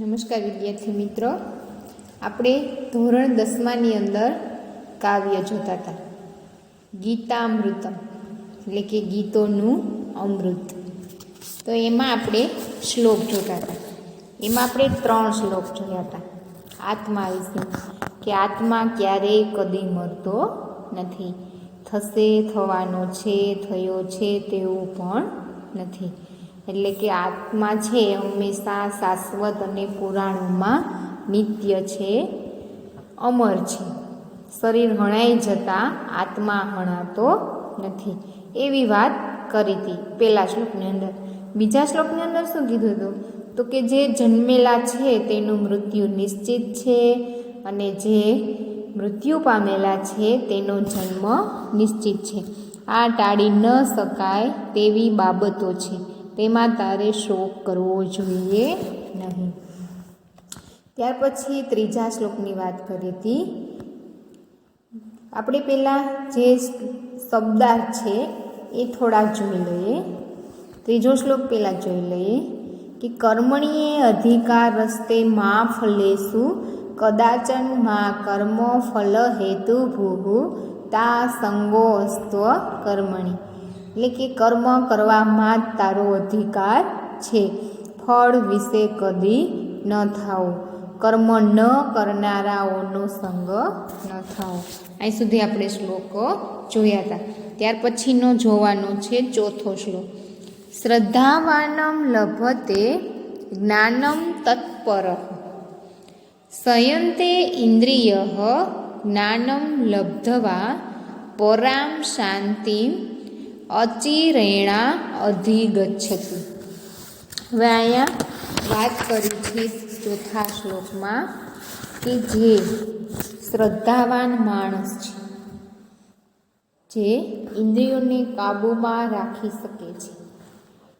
નમસ્કાર વિદ્યાર્થી મિત્રો. આપણે ધોરણ દસમાની અંદર કાવ્ય જોતા હતા. ગીતામૃતમ, એટલે કે ગીતોનું અમૃત. તો એમાં આપણે શ્લોક જોતા હતા. એમાં આપણે ત્રણ શ્લોક જોયા હતા. આત્મા વિશે, કે આત્મા ક્યારેય કદી મરતો નથી. થશે, થવાનો છે, થયો છે તેવું પણ નથી. એટલે કે આત્મા છે હંમેશા શાશ્વત અને પુરાણોમાં નિત્ય છે, અમર છે. શરીર હણાઈ જતાં આત્મા હણાતો નથી. એવી વાત કરી હતી પહેલા શ્લોકની અંદર. બીજા શ્લોકની અંદર શું કીધું હતું? તો કે જે જન્મેલા છે તેનું મૃત્યુ નિશ્ચિત છે અને જે મૃત્યુ પામેલા છે તેનો જન્મ નિશ્ચિત છે. આ ટાળી ન શકાય તેવી બાબતો છે. તેમાં તારે શોક કરવો જોઈએ નહીં. ત્યાર પછી ત્રીજા શ્લોકની વાત કરી હતી આપણે પહેલાં જે શબ્દાર્થ છે એ થોડાક જોઈ લઈએ. ત્રીજો શ્લોક પહેલાં જોઈ લઈએ કે કર્મણીએ અધિકાર રસ્તે મા ફલેસુ, કદાચનમાં કર્મ ફલ હેતુ ભૂહુ, તા સંગો અસ્ત્વ કર્મણી. એટલે કે કર્મ કરવામાં જ તારો અધિકાર છે. ફળ વિશે કદી ન થાઓ. કર્મ ન કરનારાઓનો સંગ ન થાઓ. અહીં સુધી આપણે શ્લોકો જોયા હતા ત્યાર પછીનો જોવાનો છે ચોથો શ્લોક. શ્રદ્ધાવાનમ લભતે જ્ઞાનમ તત્પર. સંયંતે ઇન્દ્રિય જ્ઞાનમ લબ્ધવા પરામ શાંતિમ અચિરેણા અધિગચ્છતિ. હવે અહીંયા વાત કરી છે ચોથા શ્લોકમાં કે જે શ્રદ્ધાવાન માણસ છે જે ઇન્દ્રિયોને કાબૂમાં રાખી શકે છે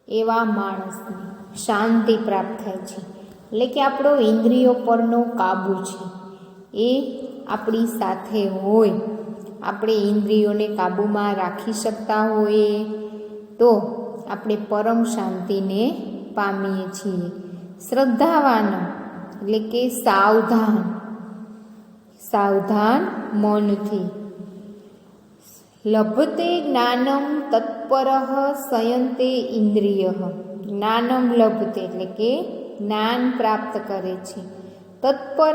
એવા માણસને શાંતિ પ્રાપ્ત થાય છે. એટલે કે આપણો ઇન્દ્રિયો પરનો કાબૂ છે. એ આપણી સાથે હોય આપણે ઇન્દ્રિયોને કાબૂમાં રાખી શકતા હોઈએ તો આપણે પરમ શાંતિને પામીએ છીએ. શ્રદ્ધાવાન, એટલે કે સાવધાન. સાવધાન મનથી. લભતે જ્ઞાનમ તત્પર સંયંતે ઇન્દ્રિય. જ્ઞાનમ લભતે, એટલે કે જ્ઞાન પ્રાપ્ત કરે છે. તત્પર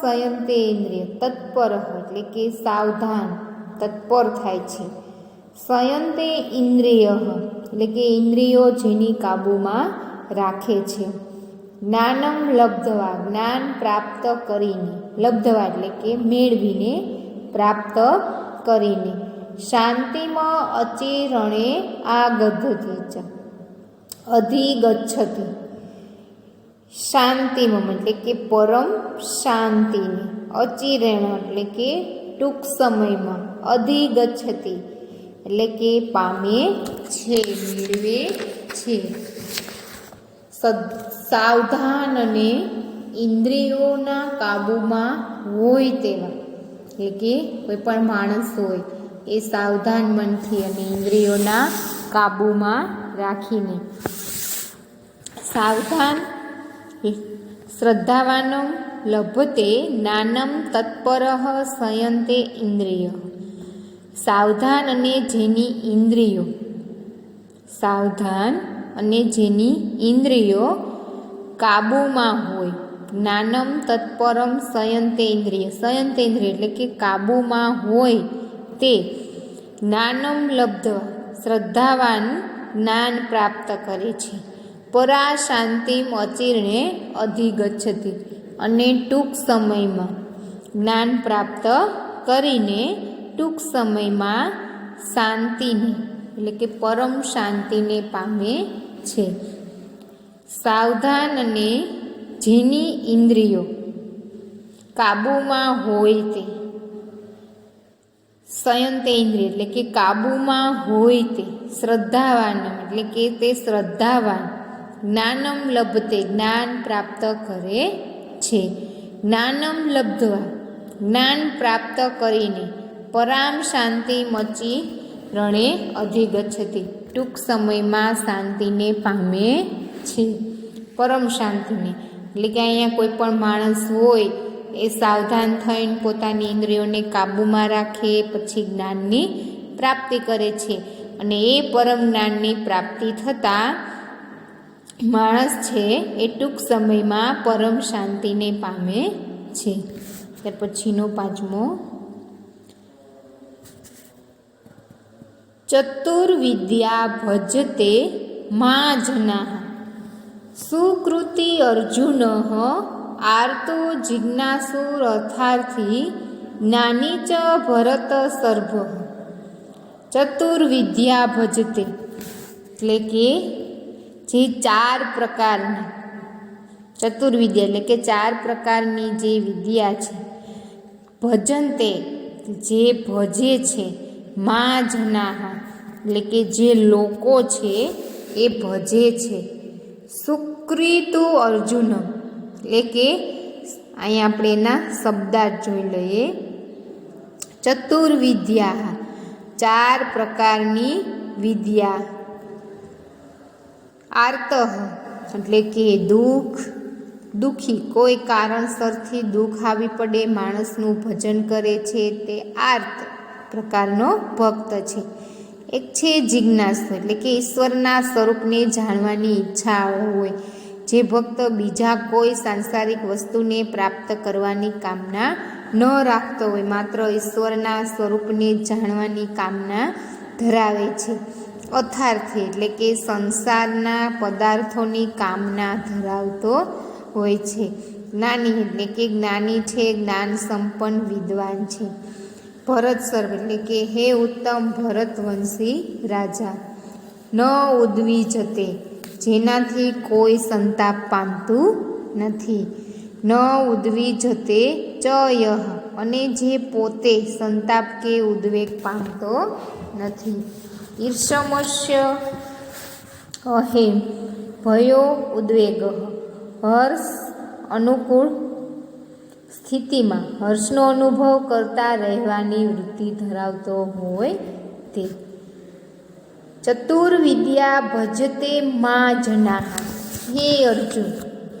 સંયંતે ઇન્દ્રિય તત્પર એટલે કે સાવધાન, તત્પર થાય છે. સંયંતે ઇન્દ્રિય એટલે કે ઇન્દ્રિયો જેની કાબૂમાં રાખે છે. જ્ઞાનમ લબ્ધવા, જ્ઞાન પ્રાપ્ત કરીને, લબ્ધવા એટલે કે મેળવીને પ્રાપ્ત કરીને. શાંતિમાં અચિરણે આ અધિગચ્છતી છે અધિગચ્છતિ. શાંતિમાં એટલે કે પરમ શાંતિની અચિરેણ, એટલે કે ટૂંક સમયમાં અધિગચ્છતિ એટલે કે પામે છે, મેળવે છે. સાવધાન અને ઇન્દ્રિયોના કાબૂમાં હોય તેવા, એટલે કે કોઈ પણ માણસ હોય, એ સાવધાન મનથી અને ઇન્દ્રિયોના કાબૂમાં રાખીને સાવધાન શ્રદ્ધાવાનો લભતે નાનમ તત્પર સંયંતે ઇન્દ્રિય. સાવધાન અને જેની ઇન્દ્રિયો. સાવધાન અને જેની ઇન્દ્રિયો કાબૂમાં હોય. જ્ઞાનમ તત્પરમ સંયંતે ઇન્દ્રિય. સંયંતે ઇન્દ્રિય એટલે કે કાબૂમાં હોય તે. જ્ઞાનમ લબ્ધ, શ્રદ્ધાવાન, જ્ઞાન પ્રાપ્ત કરે છે. પરા શાંતિમ અચીર્ણે અધિગચ્છતી અને ટૂંક સમયમાં જ્ઞાન પ્રાપ્ત કરીને ટૂંક સમયમાં શાંતિને, એટલે કે પરમ શાંતિને પામે છે. સાવધાન અને જેની ઇન્દ્રિયો કાબૂમાં હોય તે સંયંતે ઇન્દ્રિય, એટલે કે કાબૂમાં હોય તે, શ્રદ્ધાવાન, એટલે કે તે શ્રદ્ધાવાન જ્ઞાનમ લભતે જ્ઞાન પ્રાપ્ત કરે છે. જ્ઞાનમ લબ્ધવા, જ્ઞાન પ્રાપ્ત કરીને પરામ શાંતિ મચી રણે અધિગચ્છતી ટૂંક સમયમાં શાંતિને પામે છે. પરમ શાંતિને, એટલે કે અહીંયા કોઈ પણ માણસ હોય, એ સાવધાન થઈને પોતાની ઇન્દ્રિયોને કાબૂમાં રાખે, પછી જ્ઞાનની પ્રાપ્તિ કરે છે. અને એ પરમ જ્ઞાનની પ્રાપ્તિ થતાં માણસ છે એ ટૂંક સમયમાં પરમ શાંતિને પામે છે. ત્યાર પછીનો પાંચમો. ચતુર્વિદ્યા ભજતે મા જના સુકૃતિ અર્જુન આર્તો જિજ્ઞાસુર અર્થાર્થી નાની ચ ભરત સર્ભ. ચતુર્વિદ્યા ભજતે. એટલે કે જે ચાર પ્રકારની ચતુર્વિદ્યા એટલે કે ચાર પ્રકારની જે વિદ્યા છે, ભજન તે જે ભજે છે, મા જનાહા એટલે કે જે લોકો છે એ ભજે છે. સુક્રીતુ અર્જુન એટલે કે અહીંયા આપણે એના શબ્દાર્થ જોઈ લઈએ. ચતુર્વિદ્યા, ચાર પ્રકારની વિદ્યા. આર્ત એટલે કે દુઃખ. દુઃખી કોઈ કારણસરથી દુઃખ આવી પડે, માણસનું ભજન કરે છે, તે આર્ત પ્રકારનો ભક્ત છે. એક છે જિજ્ઞાસુ એટલે કે ઈશ્વરના સ્વરૂપને જાણવાની ઈચ્છા હોય. જે ભક્ત બીજા કોઈ સાંસારિક વસ્તુને પ્રાપ્ત કરવાની કામના ન રાખતો હોય, માત્ર ઈશ્વરના સ્વરૂપને જાણવાની કામના ધરાવે છે. અથાર્થી, એટલે કે સંસારના પદાર્થોની કામના ધરાવતો હોય છે. જ્ઞાની, એટલે કે જ્ઞાની છે, જ્ઞાન સંપન્ન વિદ્વાન છે. ભરત સર્વ એટલે કે હે ઉત્તમ ભરતવંશી રાજા, ન ઉદ્વી જતે જેનાથી કોઈ સંતાપ પામતું નથી. ન ઉદ્વી જતે ચ યહ અને જે પોતે સંતાપ કે ઉદ્વેગ પામતો નથી. ઈર્ષમસ્ય અહે ભયો ઉદ્વેગ. હર્ષ અનુકૂળ સ્થિતિમાં. હર્ષનો અનુભવ કરતા રહેવાની વૃત્તિ ધરાવતો હોય તે. ચતુર્વિદ્યા ભજતે મા જના. હે અર્જુન.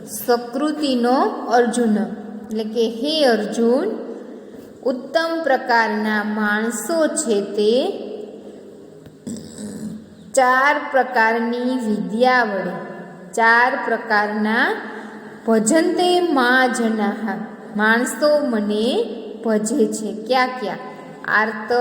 સકૃતિનો અર્જુન. એટલે કે હે અર્જુન, ઉત્તમ પ્રકારના માણસો છે તે ચાર પ્રકારની વિદ્યા વડે. ચાર પ્રકારના ભજનતે મા જનાહા. માણસો મને ભજે છે ક્યાં ક્યાં? આર્ત,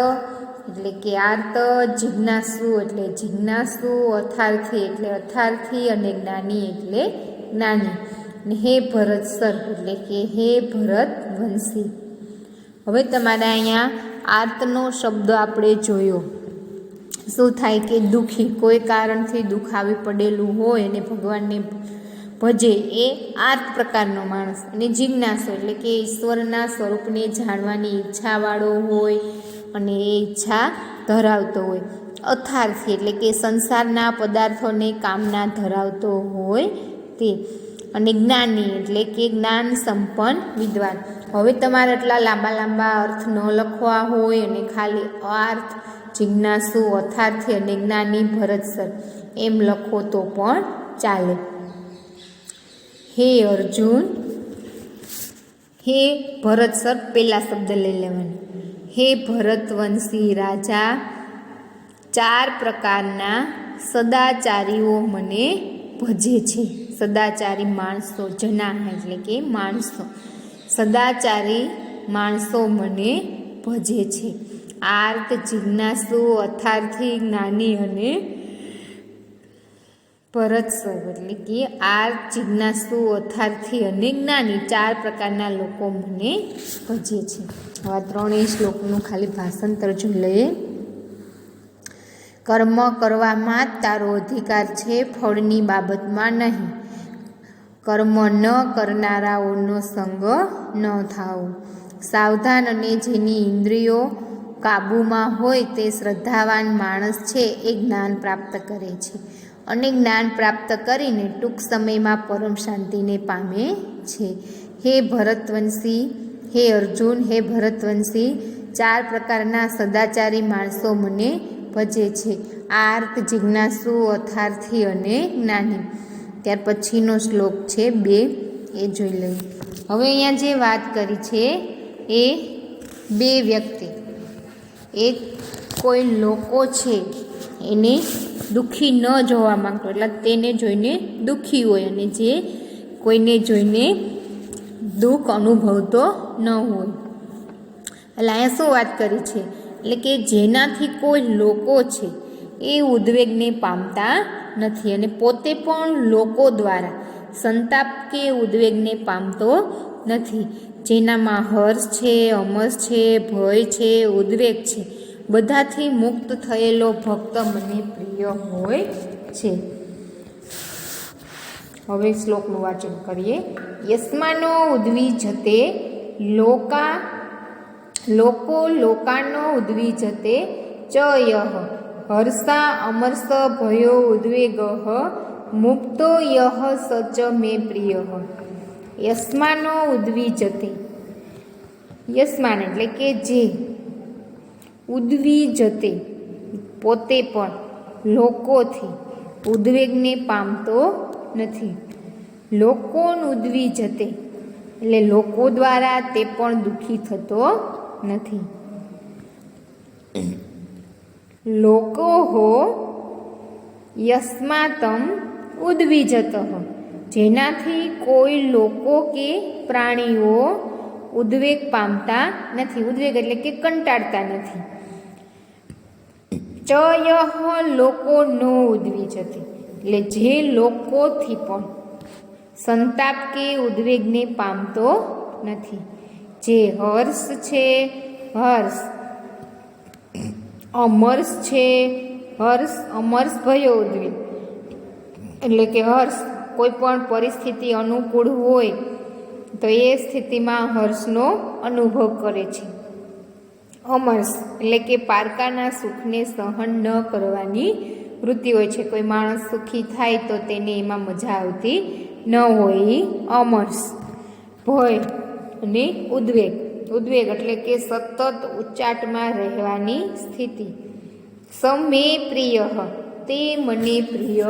એટલે કે આર્ત, જિજ્ઞાસુ, એટલે જિજ્ઞાસુ, અથાર્થી, એટલે અથાર્થી, અને જ્ઞાની, એટલે જ્ઞાની. ને હે ભરત સર, એટલે કે હે ભરત વંશી. હવે તમારે અહીંયા આર્તનો શબ્દ આપણે જોયો. શું થાય કે દુઃખી? કોઈ કારણથી દુખાવી પડેલું હોય અને ભગવાનને ભજે એ આ પ્રકારનો માણસ અને જિજ્ઞાસો એટલે કે ઈશ્વરના સ્વરૂપને જાણવાની ઈચ્છાવાળો હોય અને એ ઈચ્છા ધરાવતો હોય. અથાર્થી એટલે કે સંસારના પદાર્થોને કામના ધરાવતો હોય તે. અને જ્ઞાની એટલે કે જ્ઞાન સંપન્ન વિદ્વાન. હવે તમારે એટલા લાંબા લાંબા અર્થ ન લખવા હોય અને ખાલી અર્થ જિજ્ઞાસુ અથાર્થી અને જ્ઞાની ભરતસર એમ લખો તો પણ ચાલે. હે અર્જુન, હે ભરતસર પહેલા શબ્દ લઈ લેવાનો. હે ભરતવંશી રાજા, ચાર પ્રકારના સદાચારીઓ મને ભજે છે. સદાચારી માણસો, જના એટલે કે માણસો. સદાચારી માણસો મને ભજે છે. આર્ત, જિજ્ઞાસુ, અથાર્થી જ્ઞાની અને ભરત સર્વ એટલે કે આર્ત, જિજ્ઞાસુ, અથાર્થી અને જ્ઞાની ચાર પ્રકારના લોકો મને ભજે છે. આવા ત્રણેય શ્લોકનું ખાલી ભાષાંતર જો લઈએ. કર્મ કરવામાં તારો અધિકાર છે, ફળની બાબતમાં નહીં. કર્મ ન કરનારાઓનો સંગ ન થાવો સાવધાન અને જેની ઇન્દ્રિયો કાબૂમાં હોય તે શ્રદ્ધાવાન માણસ છે એ જ્ઞાન પ્રાપ્ત કરે છે. અને જ્ઞાન પ્રાપ્ત કરીને ટૂંક સમયમાં પરમ શાંતિને પામે છે. હે ભરતવંશી, હે અર્જુન, હે ભરતવંશી, ચાર પ્રકારના સદાચારી માણસો મને ભજે છે. આર્ત, જિજ્ઞાસુ, અથાર્થી અને જ્ઞાની. ત્યાર પછીનો શ્લોક છે બે, એ જોઈ લઈએ. હવે અહીંયા જે વાત કરી છે એ બે વ્યક્તિ. એક કોઈ લોકો છે, એને દુઃખી ન જોવા માંગતો. એટલે તેને જોઈને દુઃખી હોય અને જે કોઈને જોઈને દુઃખ અનુભવતો ન હોય. એટલે અહીંયા શું વાત કરી છે? એટલે કે જેનાથી કોઈ લોકો છે, એ ઉદ્વેગને પામતા નથી અને પોતે પણ લોકો દ્વારા સંતાપ કે ઉદ્વેગને પામતો નથી. જેનામાં હર્ષ છે અમસ છે, ભય છે, ઉદ્વેગ છે. બધાથી મુક્ત થયેલો ભક્ત મને પ્રિય હોય છે. હવે શ્લોકનું વાંચન કરીએ. યસ્માનો ઉદ્વી જતે લોકા, લોકો લોકાનો ઉદ્વી જતે ચ યહ હર્ષા અમર્ષ ભયો, ઉદ્વેગ. મુક્તો યહ સચ મે પ્રિય. યસ્માનો ઉદ્વી જતે યસ્માન એટલે કે જે ઉદ્વી જતે પોતે પણ લોકોથી ઉદ્વેગને પામતો નથી. લોકોન ઉદ્વી જતે એટલે લોકો દ્વારા તે પણ દુઃખી થતો નથી. લોકો હો યસ્માતમ ઉદ્વિજત. જેનાથી કોઈ લોકો કે પ્રાણીઓ ઉદ્વેગ પામતા નથી. ઉદ્વેગ એટલે કે કંટાળતા નથી. ચયહ યહ લોકો નો ઉદ્વિજતે એટલે જે લોકોથી પણ સંતાપ કે ઉદ્વેગને પામતો નથી. જે હર્ષ છે, હર્ષ અમર્ષ છે, હર્ષ અમર્ષ ભયો ઉદ્વેગ. એટલે કે હર્ષ કોઈ પણ પરિસ્થિતિ અનુકૂળ હોય, તો એ સ્થિતિમાં હર્ષનો અનુભવ કરે છે. અમર્ષ, એટલે કે પારકાના સુખને સહન ન કરવાની વૃત્તિ હોય છે. કોઈ માણસ સુખી થાય તો તેને એમાં મજા આવતી ન હોય. અમર્ષ, ભય અને ઉદ્વેગ. ઉદ્વેગ એટલે કે સતત ઉચ્ચાટમાં રહેવાની સ્થિતિ. સમે પ્રિય, તે મને પ્રિય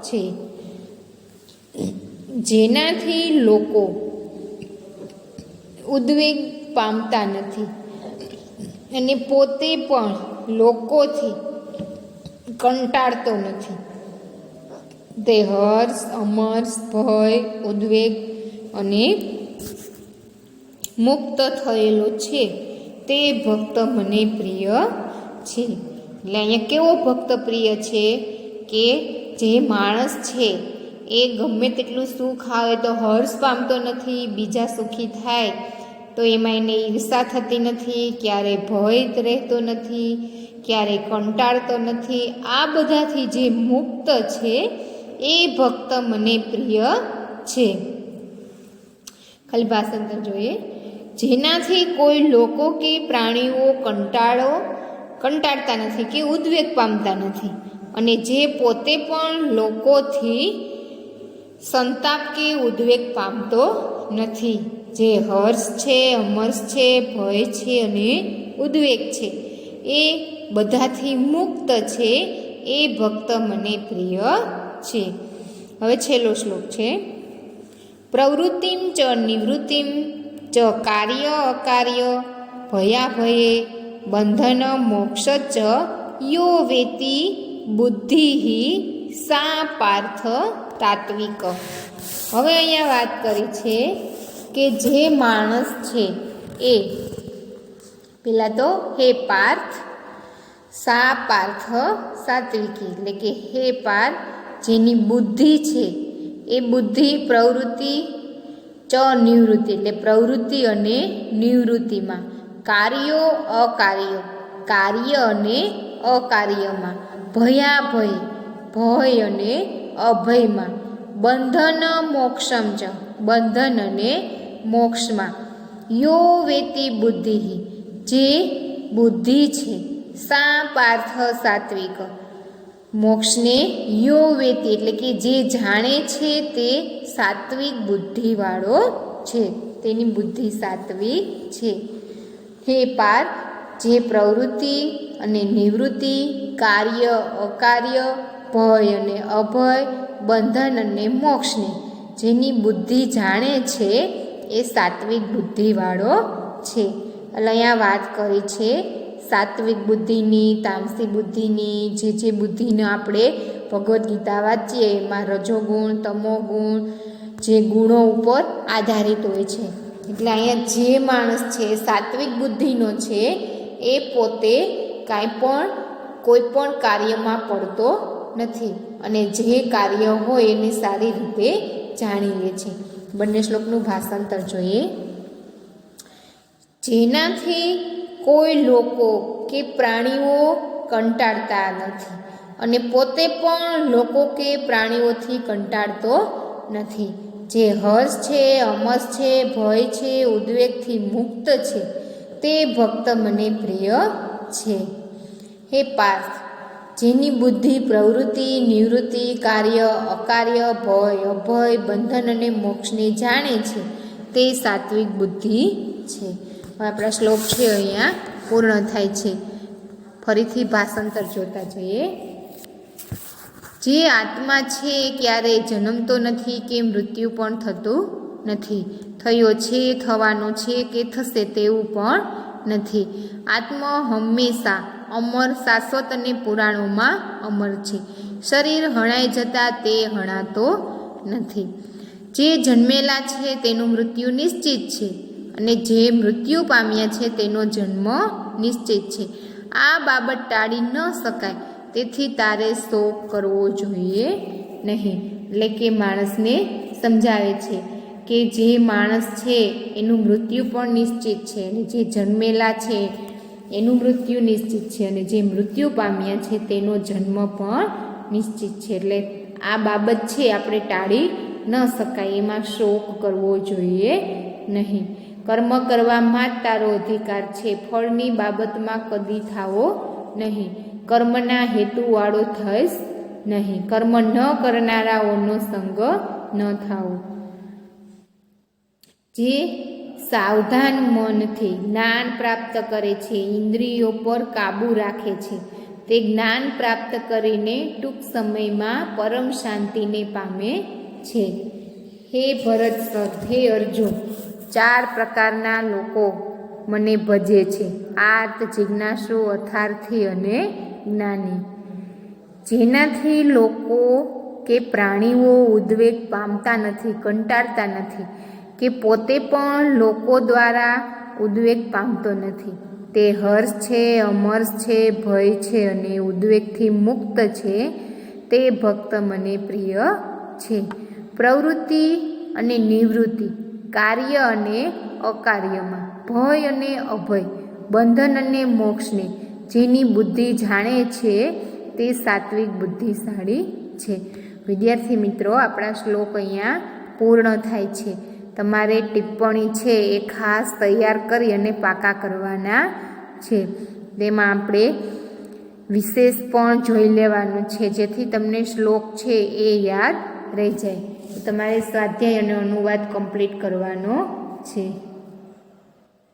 છે. જેનાથી લોકો ઉદ્વેગ પામતા નથી. અને પોતે પણ લોકોથી કંટાળતો નથી. તે હર્ષ, અમર્ષ, ભય, ઉદ્વેગ અને મુક્ત થયેલો છે. તે ભક્ત મને પ્રિય છે. એટલે અહીંયા કેવો ભક્ત પ્રિય છે કે જે માણસ છે એ ગમે તેટલું સુખ આવે તો હર્ષ પામતો નથી, બીજા સુખી થાય તો એમાં એને ઈર્ષા થતી નથી, ક્યારે ભય રહેતો નથી, ક્યારે કંટાળતો નથી. આ બધાથી જે મુક્ત છે, એ ભક્ત મને પ્રિય છે. ખાલી ભાષાંતર જોઈએ. જેનાથી કોઈ લોકો કે પ્રાણીઓ કંટાળો, કંટાળતા નથી કે ઉદ્વેગ પામતા નથી. અને જે પોતે પણ લોકોથી સંતાપ કે ઉદ્વેગ પામતો નથી. જે હર્ષ છે અમર્ષ છે, ભય છે અને ઉદ્વેગ છે. એ બધાથી મુક્ત છે, એ ભક્ત મને પ્રિય છે. હવે છેલ્લો શ્લોક છે. પ્રવૃત્તિમ ચ નિવૃત્તિમ ચ કાર્ય અકાર્ય ભયાભયે બંધન મોક્ષ ચ યો વેતી બુદ્ધિ સા પાર્થ તાત્વિક? હવે અહીંયા વાત કરી છે કે જે માણસ છે એ, પેલા તો હે પાર્થ સા પાર્થ સાત્વિકી? એટલે કે હે પાર્થ, જેની બુદ્ધિ છે, એ બુદ્ધિ, પ્રવૃત્તિ, ચ નિવૃત્તિ, એટલે પ્રવૃત્તિ અને નિવૃત્તિમાં. કાર્યો અકાર્યો, કાર્ય અને અકાર્યમાં. ભયા ભય. અને અભયમાં. બંધન મોક્ષમ ચ બંધન અને મોક્ષમાં. યો વેતી બુદ્ધિ જે બુદ્ધિ છે. સા પાર્થ સાત્વિક. મોક્ષને યો વેતી એટલે કે જે જાણે છે તે સાત્વિક બુદ્ધિવાળો છે. તેની બુદ્ધિ સાત્વિક છે. હે પાર્થ જે પ્રવૃત્તિ અને નિવૃત્તિ, કાર્ય, અકાર્ય ભય અને અભય બંધન અને મોક્ષને જેની બુદ્ધિ જાણે છે એ સાત્વિક બુદ્ધિવાળો છે. એટલે અહીંયા વાત કરી છે સાત્વિક બુદ્ધિની, તામસી બુદ્ધિની, જે જે બુદ્ધિને આપણે ભગવદ્ ગીતા વાંચીએ એમાં રજોગુણ, તમોગુણ જે ગુણો ઉપર આધારિત હોય છે. એટલે અહીંયા જે માણસ છે, સાત્વિક બુદ્ધિનો છે, એ પોતે કાંઈ પણ, કોઈ પણ કાર્યમાં પડતો નથી. અને જે કાર્ય હોય એને સારી રીતે જાણી લે છે. બંને શ્લોકનું ભાષાંતર જોઈએ. જેનાથી કોઈ લોકો કે પ્રાણીઓ કંટાળતા નથી અને પોતે પણ લોકો કે પ્રાણીઓથી કંટાળતો નથી. જે હર્ષ છે, અમસ છે, ભય છે, ઉદ્વેગથી મુક્ત છે, તે ભક્ત મને પ્રિય છે. હે પાર્થ જેની બુદ્ધિ, પ્રવૃત્તિ, નિવૃત્તિ, કાર્ય, અકાર્ય, ભય, અભય, બંધન અને મોક્ષને જાણે છે. તે સાત્વિક બુદ્ધિ છે. આપણા શ્લોક છે અહીંયા પૂર્ણ થાય છે. ફરીથી ભાષાંતર જોતા જઈએ. જે આત્મા છે ક્યારેય જન્મતો નથી કે મૃત્યુ પણ થતું નથી. થયો છે, થવાનો છે કે થશે તેવું પણ નથી. આત્મ હંમેશા અમર શાશ્વત અને પુરાણોમાં અમર છે. શરીર હણાઈ જતાં તે હણાતો નથી. જે જન્મેલા છે તેનું મૃત્યુ નિશ્ચિત છે અને જે મૃત્યુ પામ્યા છે તેનો જન્મ નિશ્ચિત છે. આ બાબત ટાળી ન શકાય, તેથી તારે શોક કરવો જોઈએ નહીં. એટલે કે માણસને સમજાવે છે કે જે માણસ છે એનું મૃત્યુ પણ નિશ્ચિત છે અને જે જન્મેલા છે એનું મૃત્યુ નિશ્ચિત છે અને જે મૃત્યુ પામ્યા છે તેનો જન્મ પણ નિશ્ચિત છે. એટલે આ બાબત છે આપણે ટાળી ન શકાય, એમાં શોક કરવો જોઈએ નહીં. કર્મ કરવામાં જ તારો અધિકાર છે, ફળની બાબતમાં કદી થાવો નહીં. કર્મના હેતુવાળો થઈશ નહીં. કર્મ ન કરનારાઓનો સંગ ન થાવો જે સાવધાન મનથી જ્ઞાન પ્રાપ્ત કરે છે, ઇન્દ્રિયો પર કાબૂ રાખે છે. તે જ્ઞાન પ્રાપ્ત કરીને ટૂંક સમયમાં પરમ શાંતિને પામે છે. હે ભરત સર હે અર્જુન, ચાર પ્રકારના લોકો મને ભજે છે. આર્ત, જિજ્ઞાસુ, અથાર્થી અને જ્ઞાની. જેનાથી લોકો કે પ્રાણીઓ ઉદ્વેગ પામતા નથી, કંટાળતા નથી. કે પોતે પણ લોકો દ્વારા ઉદ્વેગ પામતો નથી. તે હર્ષ છે અમર્ષ છે, ભય છે અને ઉદ્વેગથી મુક્ત છે તે ભક્ત મને પ્રિય છે. પ્રવૃત્તિ અને નિવૃત્તિ, કાર્ય અને અકાર્યમાં, ભય અને અભય, બંધન અને મોક્ષને, જેની બુદ્ધિ જાણે છે તે સાત્વિક બુદ્ધિશાળી છે. વિદ્યાર્થી મિત્રો, આપણા શ્લોક અહીંયા પૂર્ણ થાય છે. તમારે ટિપ્પણી છે એ ખાસ તૈયાર કરી અને પાકા કરવાના છે. તેમાં આપણે વિશેષ પણ જોઈ લેવાનું છે, જેથી તમને શ્લોક છે એ યાદ રહી જાય. તમારે સ્વાધ્યાય અને અનુવાદ કમ્પ્લીટ કરવાનો છે.